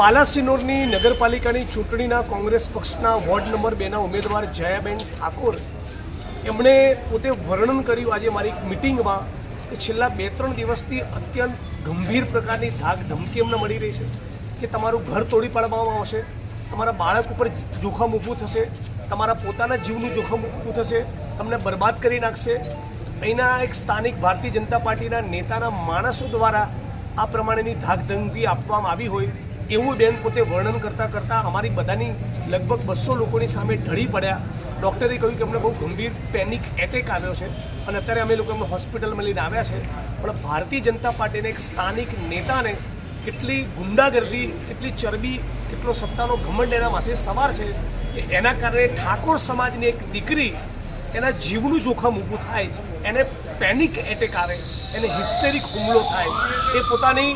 બાલાસિનોરની નગરપાલિકાની ચૂંટણીના કોંગ્રેસ પક્ષના વોર્ડ નંબર બેના ઉમેદવાર જયાબેન ઠાકોર એમણે પોતે વર્ણન કર્યું આજે મારી મિટિંગમાં કે છેલ્લા બે ત્રણ દિવસથી અત્યંત ગંભીર પ્રકારની ધાક ધમકી એમને મળી રહી છે કે તમારું ઘર તોડી પાડવામાં આવશે, તમારા બાળક ઉપર જોખમ ઊભું થશે, તમારા પોતાના જીવનું જોખમ ઊભું થશે, તમને બરબાદ કરી નાખશે. અહીંના એક સ્થાનિક ભારતીય જનતા પાર્ટીના નેતાના માણસો દ્વારા આ પ્રમાણેની ધાક ધમકી આપવામાં આવી હોય એવું બેન પોતે વર્ણન કરતાં કરતાં અમારી બધાની લગભગ બસો લોકોની સામે ઢળી પડ્યા. ડૉક્ટરે કહ્યું કે અમને બહુ ગંભીર પેનિક એટેક આવ્યો છે અને અત્યારે અમે લોકો એમને હોસ્પિટલમાં લઈને આવ્યા છે. પણ ભારતીય જનતા પાર્ટીના એક સ્થાનિક નેતાને કેટલી ગુંડાગર્દી, કેટલી ચરબી, કેટલો સત્તાનો ઘમંડ એના માથે સવાર છે કે એના કારણે ઠાકોર સમાજની એક દીકરી એના જીવનું જોખમ ઊભું થાય, એને પેનિક એટેક આવે, એને હિસ્ટેરિક હુમલો થાય. એ પોતાની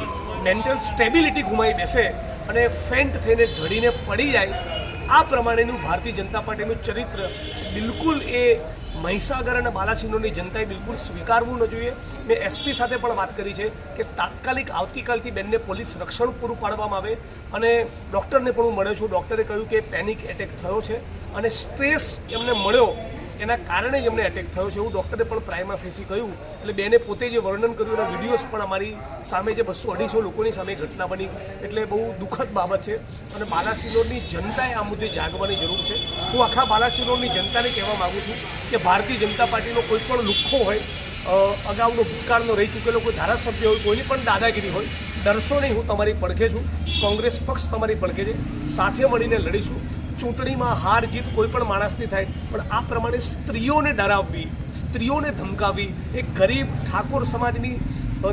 મેન્ટલ સ્ટેબિલિટી ગુમાવી બેસે અને ફેન્ટ થઈને ઢળીને પડી જાય, આ પ્રમાણેનું ભારતીય જનતા પાર્ટીનું ચરિત્ર બિલકુલ એ મહીસાગર અને બાલાસિનોરની જનતાએ બિલકુલ સ્વીકારવું ન જોઈએ. મેં એસપી સાથે પણ વાત કરી છે કે તાત્કાલિક આવતીકાલથી બેનને પોલીસ રક્ષણ પૂરું પાડવામાં આવે અને ડૉક્ટરને પણ હું મળ્યો છું. ડૉક્ટરે કહ્યું કે પેનિક એટેક થયો છે અને સ્ટ્રેસ એમને મળ્યો. એના કારણે જ એમને એટેક થયો છે. એવું ડૉક્ટરે પણ પ્રાઇમા ફેસી કહ્યું. એટલે બેને પોતે જે વર્ણન કર્યું, એના વિડીયોઝ પણ અમારી સામે જે બસો અઢીસો લોકોની સામે ઘટના બની. એટલે બહુ દુઃખદ બાબત છે. અને બાલાસિનોરની જનતાએ આ મુદ્દે જાગવાની જરૂર છે. હું આખા બાલાસિનોરની જનતાને કહેવા માગું છું કે ભારતીય જનતા પાર્ટીનો કોઈ પણ લુખ્ખો હોય અગાઉનો ભૂતકાળનો રહી ચૂકેલો કોઈ ધારાસભ્ય હોય, કોઈની પણ દાદાગીરી હોય, ડરશો નહીં. હું તમારી પડખે છું. કોંગ્રેસ પક્ષ તમારી પડખે છે. સાથે મળીને લડીશું. ચૂંટણીમાં હાર જીત કોઈ પણ માણસની થાય, પણ આ પ્રમાણે સ્ત્રીઓને ડરાવવી, સ્ત્રીઓને ધમકાવવી, એક ગરીબ ઠાકોર સમાજની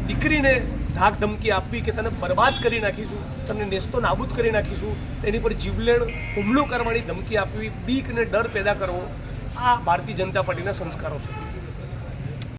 દીકરીને ધાક ધમકી આપવી કે તને બરબાદ કરી નાખીશું, તને નેસ્તો નાબૂદ કરી નાખીશું એની પર જીવલેણ હુમલો કરવાની ધમકી આપવી, બીક અને ડર પેદા કરવો, આ ભારતીય જનતા પાર્ટીના સંસ્કારો છે.